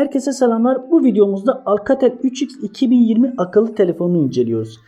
Herkese selamlar. Bu videomuzda Alcatel 3X 2020 akıllı telefonunu inceliyoruz.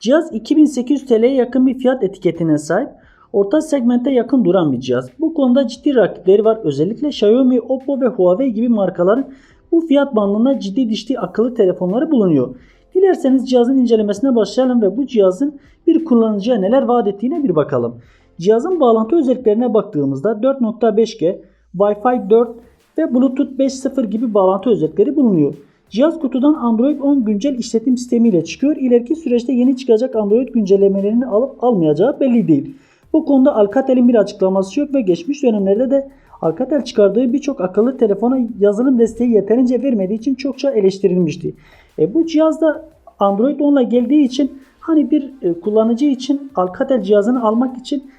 Cihaz 2800 TL'ye yakın bir fiyat etiketine sahip. Orta segmente yakın duran bir cihaz. Bu konuda ciddi rakipleri var. Özellikle Xiaomi, Oppo ve Huawei gibi markaların bu fiyat bandında ciddi dişli akıllı telefonları bulunuyor. Dilerseniz cihazın incelemesine başlayalım ve bu cihazın bir kullanıcıya neler vaat ettiğine bir bakalım. Cihazın bağlantı özelliklerine baktığımızda 4.5G, Wi-Fi 4 ve Bluetooth 5.0 gibi bağlantı özellikleri bulunuyor. Cihaz kutudan Android 10 güncel işletim sistemiyle çıkıyor. İleriki süreçte yeni çıkacak Android güncellemelerini alıp almayacağı belli değil. Bu konuda Alcatel'in bir açıklaması yok ve geçmiş dönemlerde de Alcatel çıkardığı birçok akıllı telefona yazılım desteği yeterince vermediği için çokça eleştirilmişti. E, bu cihazda Android 10 ile geldiği için hani bir e, kullanıcı için Alcatel cihazını almak için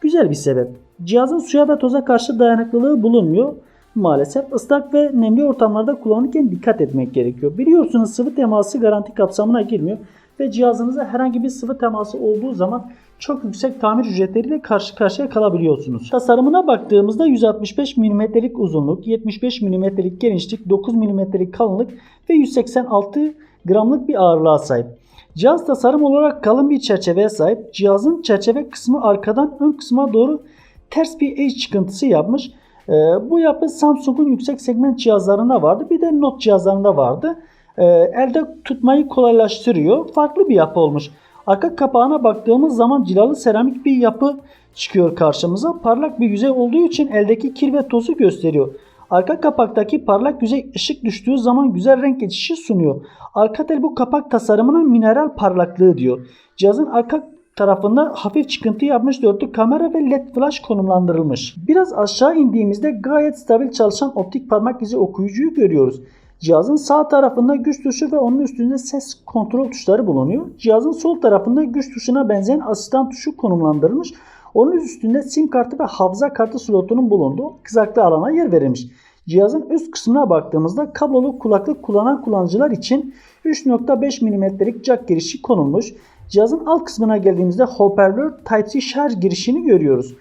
güzel bir sebep. Cihazın suya ve toza karşı dayanıklılığı bulunmuyor. Maalesef ıslak ve nemli ortamlarda kullanırken dikkat etmek gerekiyor. Biliyorsunuz sıvı teması garanti kapsamına girmiyor ve cihazınıza herhangi bir sıvı teması olduğu zaman çok yüksek tamir ücretleriyle karşı karşıya kalabiliyorsunuz. Tasarımına baktığımızda 165 mm'lik uzunluk, 75 mm'lik genişlik, 9 mm'lik kalınlık ve 186 gramlık bir ağırlığa sahip. Cihaz tasarım olarak kalın bir çerçeveye sahip. Cihazın çerçeve kısmı arkadan ön kısma doğru ters bir eş çıkıntısı yapmış. Ee, bu yapı Samsung'un yüksek segment cihazlarında vardı. Bir de Note cihazlarında vardı. Ee, elde tutmayı kolaylaştırıyor. Farklı bir yapı olmuş. Arka kapağına baktığımız zaman cilalı seramik bir yapı çıkıyor karşımıza. Parlak bir yüzey olduğu için eldeki kir ve tozu gösteriyor. Arka kapaktaki parlak yüzey ışık düştüğü zaman güzel renk geçişi sunuyor. Alcatel bu kapak tasarımına mineral parlaklığı diyor. Cihazın arka tarafında hafif çıkıntı yapmış dörtlü kamera ve led flash konumlandırılmış. Biraz aşağı indiğimizde gayet stabil çalışan optik parmak izi okuyucuyu görüyoruz. Cihazın sağ tarafında güç tuşu ve onun üstünde ses kontrol tuşları bulunuyor. Cihazın sol tarafında güç tuşuna benzeyen asistan tuşu konumlandırılmış. Onun üstünde sim kartı ve hafıza kartı slotunun bulunduğu kızaklı alana yer verilmiş. Cihazın üst kısmına baktığımızda kablolu kulaklık kullanan kullanıcılar için 3.5 mm'lik jack girişi konulmuş. Cihazın alt kısmına geldiğimizde hoparlör Type-C şarj girişini görüyoruz.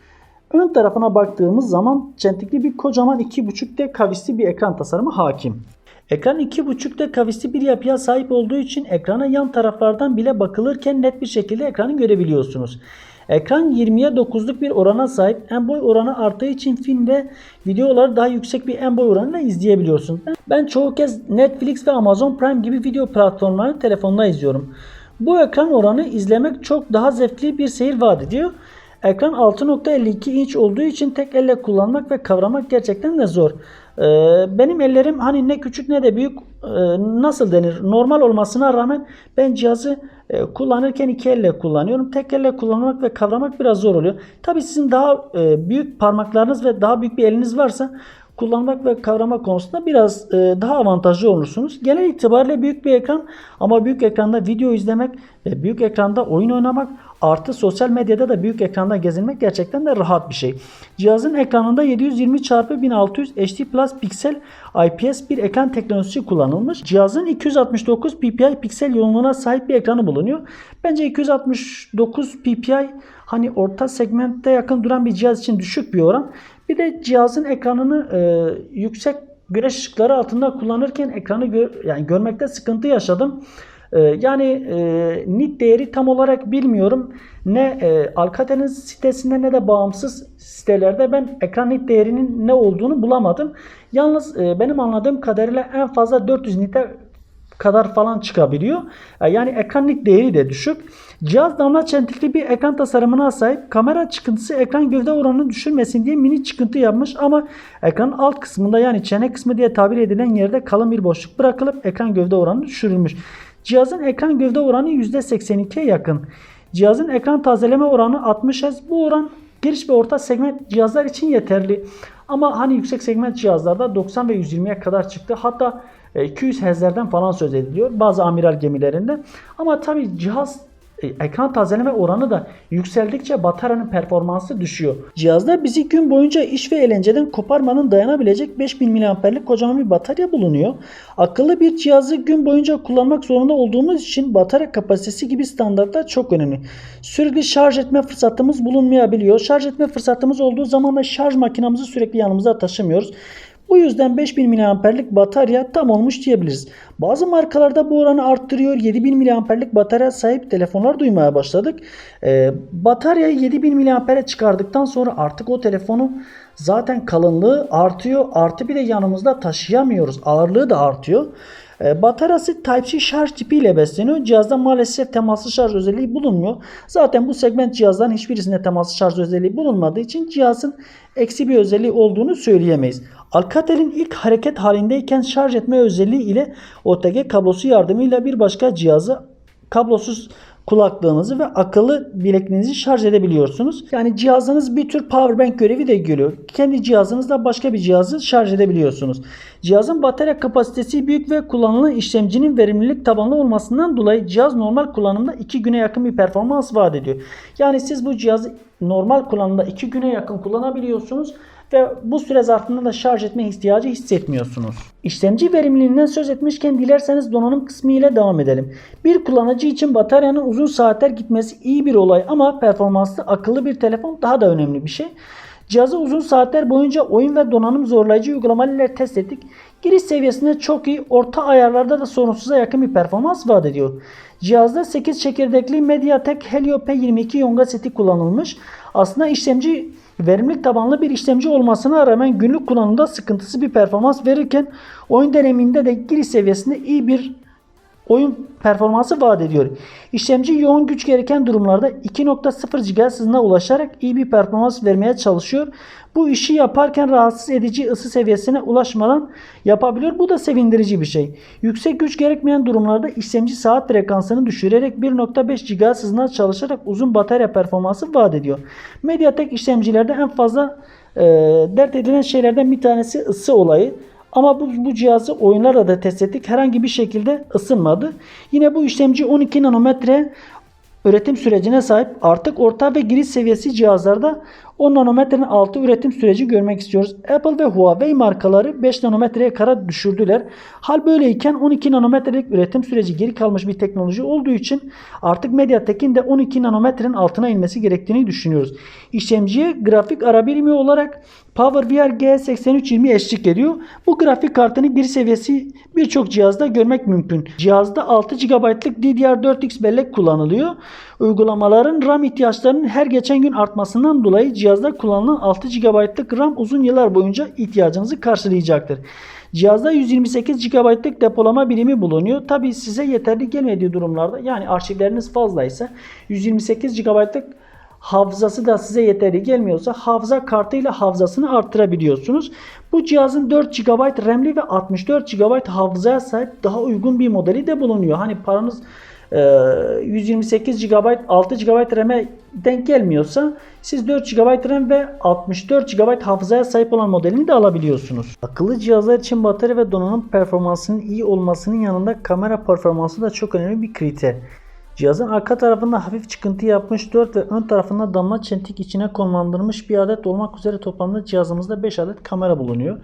Ön tarafına baktığımız zaman çentikli bir kocaman 2.5D kavisli bir ekran tasarımı hakim. Ekran 2.5D kavisli bir yapıya sahip olduğu için ekrana yan taraflardan bile bakılırken net bir şekilde ekranı görebiliyorsunuz. Ekran 20'ye 9'luk bir orana sahip. En boy oranı arttığı için film ve videoları daha yüksek bir en boy oranıyla izleyebiliyorsunuz. Ben çoğu kez Netflix ve Amazon Prime gibi video platformlarını telefonda izliyorum. Bu ekran oranı izlemek çok daha zevkli bir seyir vaat ediyor. Ekran 6.52 inç olduğu için tek elle kullanmak ve kavramak gerçekten de zor. Ee, benim ellerim hani ne küçük ne de büyük ee, nasıl denir normal olmasına rağmen ben cihazı e, kullanırken iki elle kullanıyorum. Tek elle kullanmak ve kavramak biraz zor oluyor. Tabi sizin daha e, büyük parmaklarınız ve daha büyük bir eliniz varsa kullanmak ve kavrama konusunda biraz e, daha avantajlı olursunuz. Genel itibariyle büyük bir ekran ama büyük ekranda video izlemek ve büyük ekranda oyun oynamak artı sosyal medyada da büyük ekranda gezinmek gerçekten de rahat bir şey. Cihazın ekranında 720 x 1600 HD Plus piksel IPS bir ekran teknolojisi kullanılmış. Cihazın 269 ppi piksel yoğunluğuna sahip bir ekranı bulunuyor. Bence 269 ppi hani orta segmentte yakın duran bir cihaz için düşük bir oran. Bir de cihazın ekranını e, yüksek güneş ışıkları altında kullanırken ekranı gör, yani görmekte sıkıntı yaşadım. E, yani e, nit değeri tam olarak bilmiyorum. Ne e, Alcatel'in sitesinde ne de bağımsız sitelerde ben ekran nit değerinin ne olduğunu bulamadım. Yalnız e, benim anladığım kadarıyla en fazla 400 nite kadar falan çıkabiliyor. E, yani ekran nit değeri de düşük. Cihaz damla çentikli bir ekran tasarımına sahip. Kamera çıkıntısı ekran gövde oranını düşürmesin diye mini çıkıntı yapmış ama ekranın alt kısmında yani çene kısmı diye tabir edilen yerde kalın bir boşluk bırakılıp ekran gövde oranı düşürülmüş. Cihazın ekran gövde oranı %82'ye yakın. Cihazın ekran tazeleme oranı 60 Hz. Bu oran giriş ve orta segment cihazlar için yeterli. Ama hani yüksek segment cihazlarda 90 ve 120'ye kadar çıktı. Hatta 200 e, Hz'lerden falan söz ediliyor bazı amiral gemilerinde. Ama tabi cihaz ekran tazeleme oranı da yükseldikçe bataryanın performansı düşüyor. Cihazda bizi gün boyunca iş ve eğlenceden koparmanın dayanabilecek 5000 mAh'lik kocaman bir batarya bulunuyor. Akıllı bir cihazı gün boyunca kullanmak zorunda olduğumuz için batarya kapasitesi gibi standartlar çok önemli. Sürekli şarj etme fırsatımız bulunmayabiliyor. Şarj etme fırsatımız olduğu zaman da şarj makinamızı sürekli yanımıza taşımıyoruz. Bu yüzden 5000 mAh'lik batarya tam olmuş diyebiliriz. Bazı markalarda bu oranı arttırıyor. 7000 mAh'lik batarya sahip telefonlar duymaya başladık. Ee, bataryayı 7000 mAh'e çıkardıktan sonra artık o telefonu zaten kalınlığı artıyor. Artı bir de yanımızda taşıyamıyoruz. Ağırlığı da artıyor. E, Bataryası Type-C şarj tipi ile besleniyor. Cihazda maalesef temaslı şarj özelliği bulunmuyor. Zaten bu segment cihazların hiçbirisinde temaslı şarj özelliği bulunmadığı için cihazın eksi bir özelliği olduğunu söyleyemeyiz. Alcatel'in ilk hareket halindeyken şarj etme özelliği ile OTG kablosu yardımıyla bir başka cihazı kablosuz kulaklığınızı ve akıllı bilekliğinizi şarj edebiliyorsunuz. Yani cihazınız bir tür power bank görevi de görüyor. Kendi cihazınızla başka bir cihazı şarj edebiliyorsunuz. Cihazın batarya kapasitesi büyük ve kullanılan işlemcinin verimlilik tabanlı olmasından dolayı cihaz normal kullanımda 2 güne yakın bir performans vaat ediyor. Yani siz bu cihazı normal kullanımda 2 güne yakın kullanabiliyorsunuz ve bu süre zarfında da şarj etme ihtiyacı hissetmiyorsunuz. İşlemci verimliliğinden söz etmişken dilerseniz donanım kısmı ile devam edelim. Bir kullanıcı için bataryanın uzun saatler gitmesi iyi bir olay ama performanslı akıllı bir telefon daha da önemli bir şey. Cihazı uzun saatler boyunca oyun ve donanım zorlayıcı uygulamalarla test ettik. Giriş seviyesinde çok iyi, orta ayarlarda da sorunsuza yakın bir performans vaat ediyor. Cihazda 8 çekirdekli MediaTek Helio P22 Yonga seti kullanılmış. Aslında işlemci verimlilik tabanlı bir işlemci olmasına rağmen günlük kullanımda sıkıntısı bir performans verirken oyun deneyiminde de giriş seviyesinde iyi bir oyun performansı vaat ediyor. İşlemci yoğun güç gereken durumlarda 2.0 GHz hızına ulaşarak iyi bir performans vermeye çalışıyor. Bu işi yaparken rahatsız edici ısı seviyesine ulaşmadan yapabiliyor. Bu da sevindirici bir şey. Yüksek güç gerekmeyen durumlarda işlemci saat frekansını düşürerek 1.5 GHz hızına çalışarak uzun batarya performansı vaat ediyor. MediaTek işlemcilerde en fazla e, dert edilen şeylerden bir tanesi ısı olayı. Ama bu, bu cihazı oyunlarda da test ettik. Herhangi bir şekilde ısınmadı. Yine bu işlemci 12 nanometre üretim sürecine sahip. Artık orta ve giriş seviyesi cihazlarda 10 nanometrenin altı üretim süreci görmek istiyoruz. Apple ve Huawei markaları 5 nanometreye kadar düşürdüler. Hal böyleyken 12 nanometrelik üretim süreci geri kalmış bir teknoloji olduğu için artık MediaTek'in de 12 nanometrenin altına inmesi gerektiğini düşünüyoruz. İşlemciye grafik ara birimi olarak PowerVR G8320 eşlik ediyor. Bu grafik kartının giriş seviyesi birçok cihazda görmek mümkün. Cihazda 6 GB'lık DDR4X bellek kullanılıyor. Uygulamaların RAM ihtiyaçlarının her geçen gün artmasından dolayı cihazda kullanılan 6 GB'lık RAM uzun yıllar boyunca ihtiyacınızı karşılayacaktır. Cihazda 128 GB'lık depolama birimi bulunuyor. Tabi size yeterli gelmediği durumlarda yani arşivleriniz fazlaysa 128 GB'lık hafızası da size yeterli gelmiyorsa hafıza kartıyla hafızasını arttırabiliyorsunuz. Bu cihazın 4 GB RAM'li ve 64 GB hafızaya sahip daha uygun bir modeli de bulunuyor. Hani paranız 128 GB 6 GB RAM'e denk gelmiyorsa siz 4 GB RAM ve 64 GB hafızaya sahip olan modelini de alabiliyorsunuz. Akıllı cihazlar için batarya ve donanım performansının iyi olmasının yanında kamera performansı da çok önemli bir kriter. Cihazın arka tarafında hafif çıkıntı yapmış 4 ve ön tarafında damla çentik içine konumlandırılmış bir adet olmak üzere toplamda cihazımızda 5 adet kamera bulunuyor.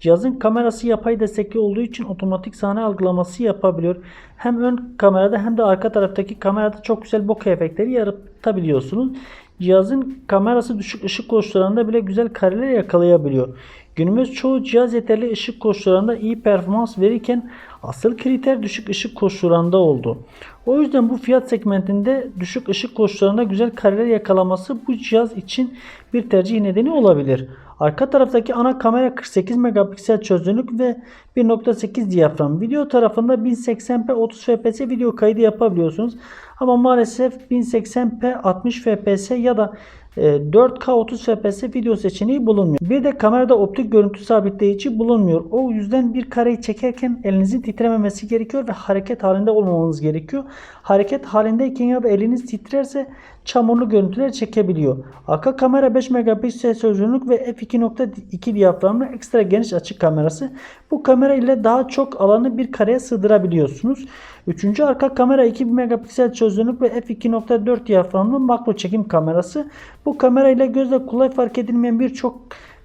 Cihazın kamerası yapay destekli olduğu için otomatik sahne algılaması yapabiliyor. Hem ön kamerada hem de arka taraftaki kamerada çok güzel bokeh efektleri yaratabiliyorsunuz. Cihazın kamerası düşük ışık koşullarında bile güzel kareler yakalayabiliyor. Günümüz çoğu cihaz yeterli ışık koşullarında iyi performans verirken asıl kriter düşük ışık koşullarında oldu. O yüzden bu fiyat segmentinde düşük ışık koşullarında güzel kareler yakalaması bu cihaz için bir tercih nedeni olabilir. Arka taraftaki ana kamera 48 megapiksel çözünürlük ve 1.8 diyafram. Video tarafında 1080p 30 fps video kaydı yapabiliyorsunuz. Ama maalesef 1080p 60 fps ya da 4K 30 fps video seçeneği bulunmuyor. Bir de kamerada optik görüntü sabitleyici bulunmuyor. O yüzden bir kareyi çekerken elinizin titrememesi gerekiyor ve hareket halinde olmamanız gerekiyor. Hareket halindeyken ya da eliniz titrerse çamurlu görüntüler çekebiliyor. Arka kamera 5 megapiksel çözünürlük ve f2.2 diyaframlı ekstra geniş açı kamerası. Bu kamera ile daha çok alanı bir kareye sığdırabiliyorsunuz. Üçüncü arka kamera 2 megapiksel çözünürlük ve f2.4 diyaframlı makro çekim kamerası. Bu kamera ile gözle kolay fark edilmeyen birçok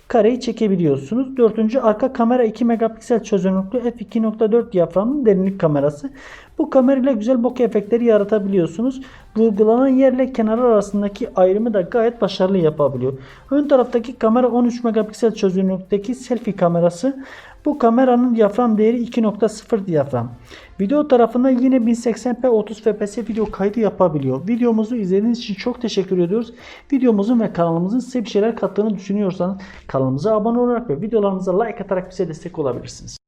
kareyi çekebiliyorsunuz. Dördüncü arka kamera 2 megapiksel çözünürlüklü f2.4 diyaframlı derinlik kamerası. Bu kamerayla güzel bokeh efektleri yaratabiliyorsunuz. Vurgulanan yerle kenar arasındaki ayrımı da gayet başarılı yapabiliyor. Ön taraftaki kamera 13 megapiksel çözünürlükteki selfie kamerası. Bu kameranın diyafram değeri 2.0 diyafram. Video tarafında yine 1080p 30 fps video kaydı yapabiliyor. Videomuzu izlediğiniz için çok teşekkür ediyoruz. Videomuzun ve kanalımızın size bir şeyler kattığını düşünüyorsanız kanalımıza abone olarak ve videolarımıza like atarak bize destek olabilirsiniz.